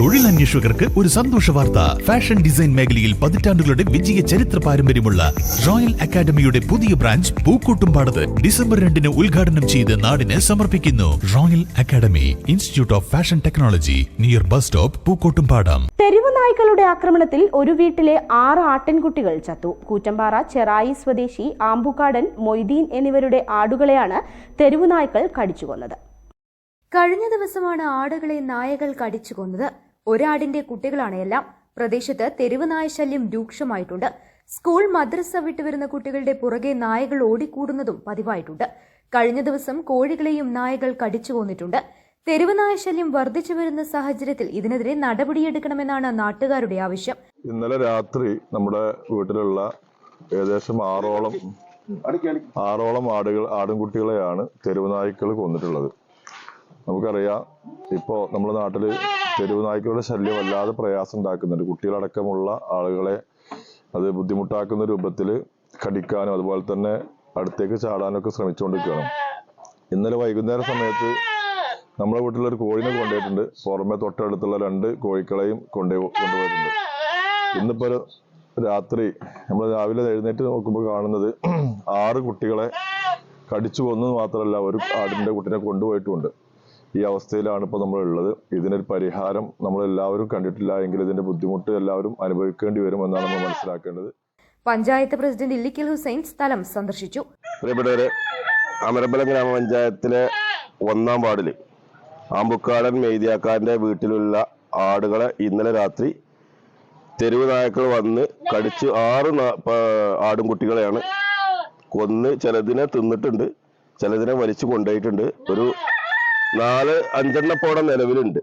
തൊഴിലന്വേഷകർക്ക് ഒരു സന്തോഷ വാർത്ത. ഫാഷൻ ഡിസൈൻ മേഖലയിൽ പതിറ്റാണ്ടുകളുടെ വിജയ ചരിത്ര പാരമ്പര്യമുള്ള റോയൽ അക്കാദമിയുടെ പുതിയ ബ്രാഞ്ച് പൂക്കോട്ടുംപാടത്ത് ഡിസംബർ രണ്ടിന് ഉദ്ഘാടനം ചെയ്ത് നാടിന് സമർപ്പിക്കുന്നു. Royal academy institute of fashion technology near bus stop Pookkottumpadam. തെരുവ് നായ്ക്കളുടെ ആക്രമണത്തിൽ ഒരു വീട്ടിലെ ആറ് ആട്ടിൻകുട്ടികൾ ചത്തു. കൂറ്റമ്പാറ ചെറായി സ്വദേശി ആമ്പുകാടൻ മൊയ്തീൻ എന്നിവരുടെ ആടുകളെയാണ് തെരുവ് നായ്ക്കൾ കടിച്ചുകൊന്നത്. കഴിഞ്ഞ ദിവസമാണ് ആടുകളെ നായകൾ കടിച്ചു കൊന്നത് ഒരാടിന്റെ കുട്ടികളാണ്. എല്ലാം പ്രദേശത്ത് തെരുവ് നായശല്യം രൂക്ഷമായിട്ടുണ്ട്. സ്കൂൾ മദ്രസ വിട്ടുവരുന്ന കുട്ടികളുടെ പുറകെ നായകൾ ഓടിക്കൂടുന്നതും പതിവായിട്ടുണ്ട്. കഴിഞ്ഞ ദിവസം കോഴികളെയും നായകൾ കടിച്ചു കൊന്നിട്ടുണ്ട്. തെരുവ് നായശല്യം വർദ്ധിച്ചു വരുന്ന സാഹചര്യത്തിൽ ഇതിനെതിരെ നടപടിയെടുക്കണമെന്നാണ് നാട്ടുകാരുടെ ആവശ്യം. ഇന്നലെ രാത്രി നമ്മുടെ വീട്ടിലുള്ള ഏകദേശം ആറോളം ആറോളം ആടുകൾ ആടുംകുട്ടികളെയാണ് തെരുവ് നായ്ക്കൾ കൊന്നിട്ടുള്ളത്. നമുക്കറിയാം ഇപ്പോൾ നമ്മുടെ നാട്ടിൽ തെരുവ് നായ്ക്കളുടെ ശല്യം വല്ലാതെ പ്രയാസം ഉണ്ടാക്കുന്നുണ്ട്. കുട്ടികളടക്കമുള്ള ആളുകളെ അത് ബുദ്ധിമുട്ടാക്കുന്ന രൂപത്തിൽ കടിക്കാനും അതുപോലെ തന്നെ അടുത്തേക്ക് ചാടാനൊക്കെ ശ്രമിച്ചുകൊണ്ടിരിക്കുകയാണ്. ഇന്നലെ വൈകുന്നേര സമയത്ത് നമ്മുടെ വീട്ടിലൊരു കോഴിനെ കൊണ്ടുപോയിട്ടുണ്ട്. പുറമെ തൊട്ടടുത്തുള്ള രണ്ട് കോഴിക്കളെയും കൊണ്ടു കൊണ്ടുപോയിട്ടുണ്ട്. ഇന്നിപ്പോ ഒരു രാത്രി നമ്മൾ രാവിലെ എഴുന്നേറ്റ് നോക്കുമ്പോൾ കാണുന്നത് ആറ് കുട്ടികളെ കടിച്ചു കൊന്നു മാത്രമല്ല ഒരു ആടിന്റെ കുട്ടിനെ കൊണ്ടുപോയിട്ടുമുണ്ട് ഈ അവസ്ഥയിലാണ് ഇപ്പോൾ നമ്മൾ ഉള്ളത് ഇതിനൊരു പരിഹാരം നമ്മൾ എല്ലാവരും കണ്ടിട്ടില്ല എങ്കിൽ ഇതിന്റെ ബുദ്ധിമുട്ട് എല്ലാവരും അനുഭവിക്കേണ്ടി വരും എന്നാണ് നമ്മൾ മനസ്സിലാക്കേണ്ടത്. പഞ്ചായത്ത് പ്രസിഡന്റ് ഇല്ലിക്കൽ ഹുസൈൻ സ്ഥലം സന്ദർശിച്ചു. പ്രിയപ്പെട്ടവരെ അമരമ്പലം ഗ്രാമപഞ്ചായത്തിലെ ഒന്നാം വാർഡിൽ ആമ്പുക്കാടൻ മെയ്തിയാക്കാരന്റെ വീട്ടിലുള്ള ആടുകളെ ഇന്നലെ രാത്രി തെരുവ് നായ്ക്കൾ വന്ന് കടിച്ച് ആറ് നാ- ആടും കുട്ടികളെയാണ് കൊന്ന് ചിലതിനെ തിന്നിട്ടുണ്ട് ചിലതിനെ വലിച്ചു കൊണ്ടുപോയിട്ടുണ്ട്. ഒരു നാല് അഞ്ചെണ്ണപ്പോടെ നിലവിലുണ്ട്.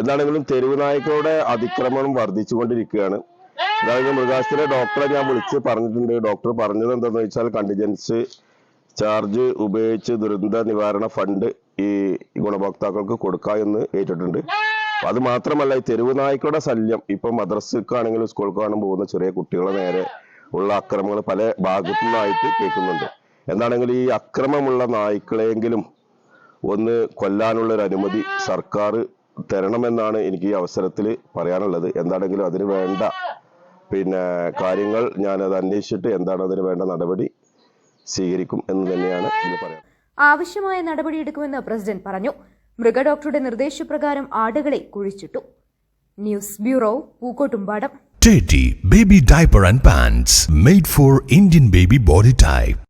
എന്താണെങ്കിലും തെരുവ് നായ്ക്കളുടെ അതിക്രമണം വർദ്ധിച്ചുകൊണ്ടിരിക്കുകയാണ്. അതായത് മൃഗാശുപത്രി ഡോക്ടറെ ഞാൻ വിളിച്ച് പറഞ്ഞിട്ടുണ്ട്. ഡോക്ടർ പറഞ്ഞത് എന്താണെന്ന് വെച്ചാൽ കണ്ടിജൻസ് ചാർജ് ഉപയോഗിച്ച് ദുരന്ത നിവാരണ ഫണ്ട് ഈ ഗുണഭോക്താക്കൾക്ക് കൊടുക്കുക എന്ന് ഏറ്റിട്ടുണ്ട്. അത് മാത്രമല്ല ഈ തെരുവ് നായ്ക്കളുടെ ശല്യം ഇപ്പൊ മദ്രസക്കാണെങ്കിലും സ്കൂൾക്കാണെങ്കിലും പോകുന്ന ചെറിയ കുട്ടികളെ നേരെ ഉള്ള അക്രമങ്ങൾ പല ഭാഗത്തു നിന്നായിട്ട് കേൾക്കുന്നുണ്ട്. എന്താണെങ്കിലും ഈ അക്രമമുള്ള നായ്ക്കളെങ്കിലും ഒന്ന് കൊല്ലാനുള്ള ഒരു അനുമതി സർക്കാർ തരണമെന്നാണ് എനിക്ക് ഈ അവസരത്തിൽ പറയാനുള്ളത്. എന്താണെങ്കിലും അതിന് വേണ്ട പിന്നെ കാര്യങ്ങൾ ഞാൻ അത് അന്വേഷിച്ചിട്ട് എന്താണ് അതിന് വേണ്ട നടപടി സ്വീകരിക്കും എന്ന് തന്നെയാണ് ആവശ്യമായ നടപടി ആവശ്യമായ നടപടിയെടുക്കുമെന്ന് പ്രസിഡന്റ് പറഞ്ഞു. മൃഗഡോക്ടറുടെ നിർദ്ദേശപ്രകാരം ആടുകളെ കുഴിച്ചിട്ടു. News bureau Pookkottumpadam. Teddy Baby Diaper and Pants made for Indian baby body type.